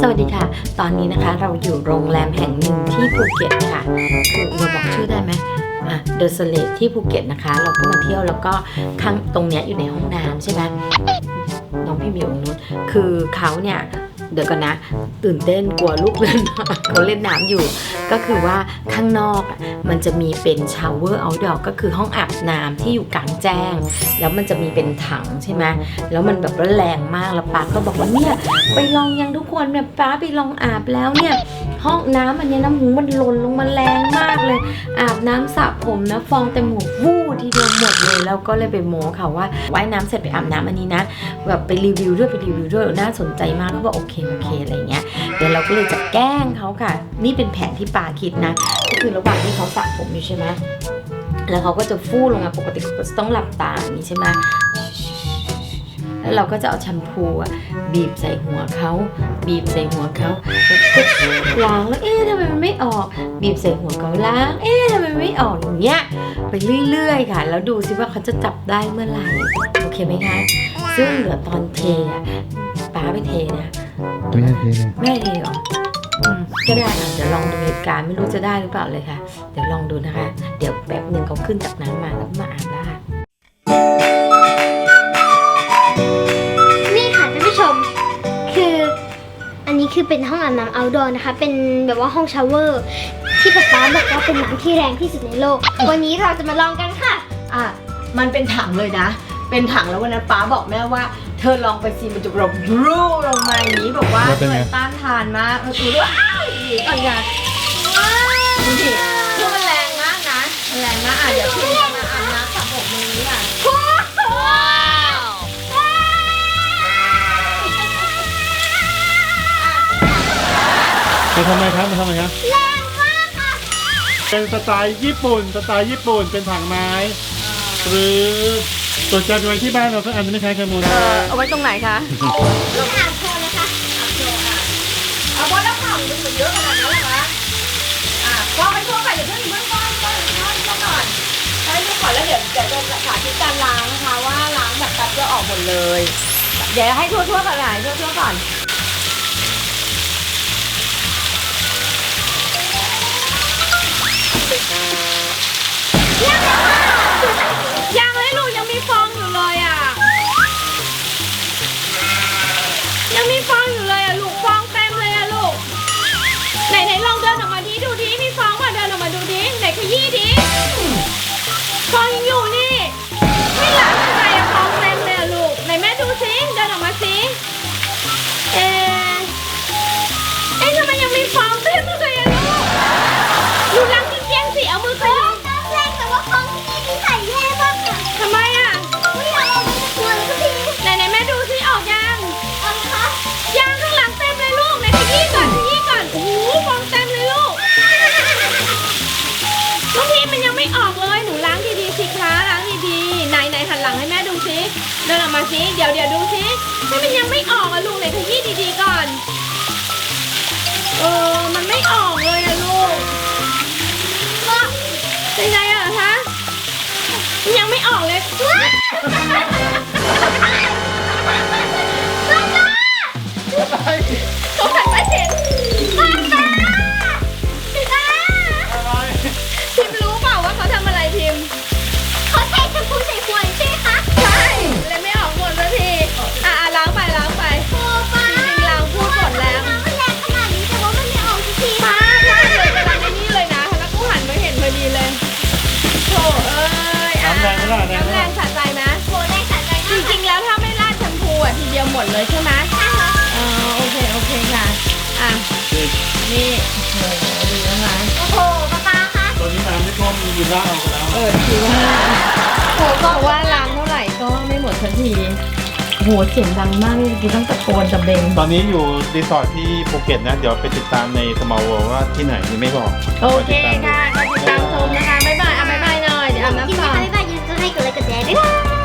สวัสดีค่ะ ตอนนี้นะคะเราอยู่โรงแรมแห่งหนึ่งที่ภูเก็ตค่ะ คือเราบอกชื่อได้ไหมอะเดอะสเลทที่ภูเก็ตนะคะ เราก็มาเที่ยวแล้วก็ข้างตรงเนี้ยอยู่ในห้องน้ำใช่ไหมน้องพี่หมิวนู้นคือเขาเนี่ย เดี๋ยวก่อนนะ ตื่นเต้นกลัวลูกเล่นเขาเล่นน้ำอยู่ ก็คือว่าข้างนอกมันจะมีเป็นชาวเวอร์เอาดอก็คือห้องอาบน้ำที่อยู่กลางแจ้ง แล้วมันจะมีเป็นถังใช่ไหมแล้วมันแบบแรงมากแล้วป้าก็บอกว่าเนี่ยไปลองยังทุกคนเนี่ยป้าไปลองอาบแล้วเนี่ยห้องน้ำอันนี้น้ำหูมันหล่นลงมาแรงมากเลย อาบน้ำสระผมนะฟองเต็มหูวู้ทีเดียวหมดเลยแล้วก็เลยไปโม้ค่ะว่าว่ายน้ำเสร็จไปอาบน้ำอันนี้นะแบบไปรีวิวด้วยไปรีวิวด้วยน่าสนใจมากเขาบอกโอเคโอเคอะไรเงี้ยเดี๋ยวเราก็เลยจะแกล้งเขาค่ะ นี่เป็นแผนที่ปาคิดนะ ก็คือระหว่างที่เขาสระผมอยู่ใช่ไหมแล้วเขาก็จะฟู่ลงมาปกติเขาก็จะต้องหลับตาอย่างนี้ใช่ไหมแล้วเราก็จะเอาแชมพูอะบีบใส่หัวเขาบีบใส่หัวเขาแล้วก็ล้างแล้วเอ๊ะทำไมมันไม่ออก บีบใส่หัวเขาล้าง เอ๊ะทำไมไม่ออกอย่างเงี้ยไปเรื่อยๆค่ะ แล้วดูซิว่าเขาจะจับได้เมื่อไหร่โอเคไหมคะซึ่งเหลือตอนเทอะป้าไปเทนะไม่ใช่เทเลยแม่เทเหรออืมก็ได้ค่ะเดี๋ยวลองดูเหตุการณ์ไม่รู้จะได้หรือเปล่าเลยค่ะ เดี๋ยวลองดูนะคะ เดี๋ยวแป๊บหนึ่งเขาขึ้นจากน้ำมาแล้วมาอาบแล้วค่ะ นี่ค่ะท่านผู้ชม คือ อันนี้คือเป็นห้องอาบน้ำ outdoor นะคะ เป็นแบบว่าห้องชาวเวอร์ ที่ป๊าป๊าบอกว่าเป็นน้ำที่แรงที่สุดในโลก วันนี้เราจะมาลองกันค่ะ อะ มันเป็นถังเลยนะ เป็นถังแล้ววันนั้นป้าบอกแม่ว่า เธอลองไปซีมันจะแบบรูลงมาอย่างนี้บอกว่าเกิดต้านทานมากแล้วคือว่าอ้าวหนีก่อนค่ะดูดิคือมันแรงมากนะมันแรงมากอะเดี๋ยวพี่จะมาอาบน้ำสระผมตรงนี้ค่ะมาทำไมครับมาทำไมครับแรงมากค่ะเป็นสไตล์ญี่ปุ่น สไตล์ญี่ปุ่นเป็นถังไม้หรือ ส่วนใหญ่ไว้ที่บ้านเราก็อันนี้ใช้เคมูลเออเอาไว้ตรงไหนคะ ลูกอาบโชว์นะคะเอาไว้แล้วค่ะมันเยอะขนาดนั้นเหรอคะอะวางไปทั่วไปเดี๋ยวเพิ่งเพิ่งก้อนก้อนก้อนก้อนก่อนให้ดูก่อนแล้วเดี๋ยวเดี๋ยวจะสาธิตการล้างนะคะว่าล้างแบบแป๊บเดียวออกหมดเลยเดี๋ยวให้ทั่วๆก่อนค่ะให้ทั่วๆก่อน ยังมีฟองอยู่เลยอะลูกฟองเต็มเลยอะลูก ไหนไหนลองเดินออกมาดิดูดิมีฟองป่ะเดินออกมาดูดิไหนขยี้ดิฟองยัง สิเดี๋ยวเดี๋ยวดูสิให้มันยังไม่ออกอะลูกไหนขยี้ดีๆก่อน เออ มันไม่ออกเลยอะลูกก็เป็นไงอะคะยังไม่ออกเลยำแรงไหมล่ะแรงน้ำไหมแรล่ะงสะใจไหมโหแรงสะใจจมากริงๆ แล้วถ้าไม่ราดแชมพูอะทีเดียวหมดเลยใช่ไหมอ๋อโอเคโอเคค่ะ อะ นี่โอ้โหดีนะคะโอ้โหป้าป้าคะตอนนี้น้ำไม่ท่วมมียืนล่างเอาไปแล้วเออคิวห้าโหบอกว่าล้างเท่าไหร่ก็ไม่หมดสักทีโหเสียงดังมากเลยเมื่อกี้ต้องตะโกนตะเบง ตอนนี้อยู่รีสอร์ทที่ภูเก็ตนะ เดี๋ยวไปติดตามในสมอลว่าที่ไหนนี่ไม่บอกโอเคค่ะก็ติดตามชมนะคะ บ๊ายบายอะบ๊ายบายหน่อย เดี๋ยวอาบน้ำ Michael, like a daddy.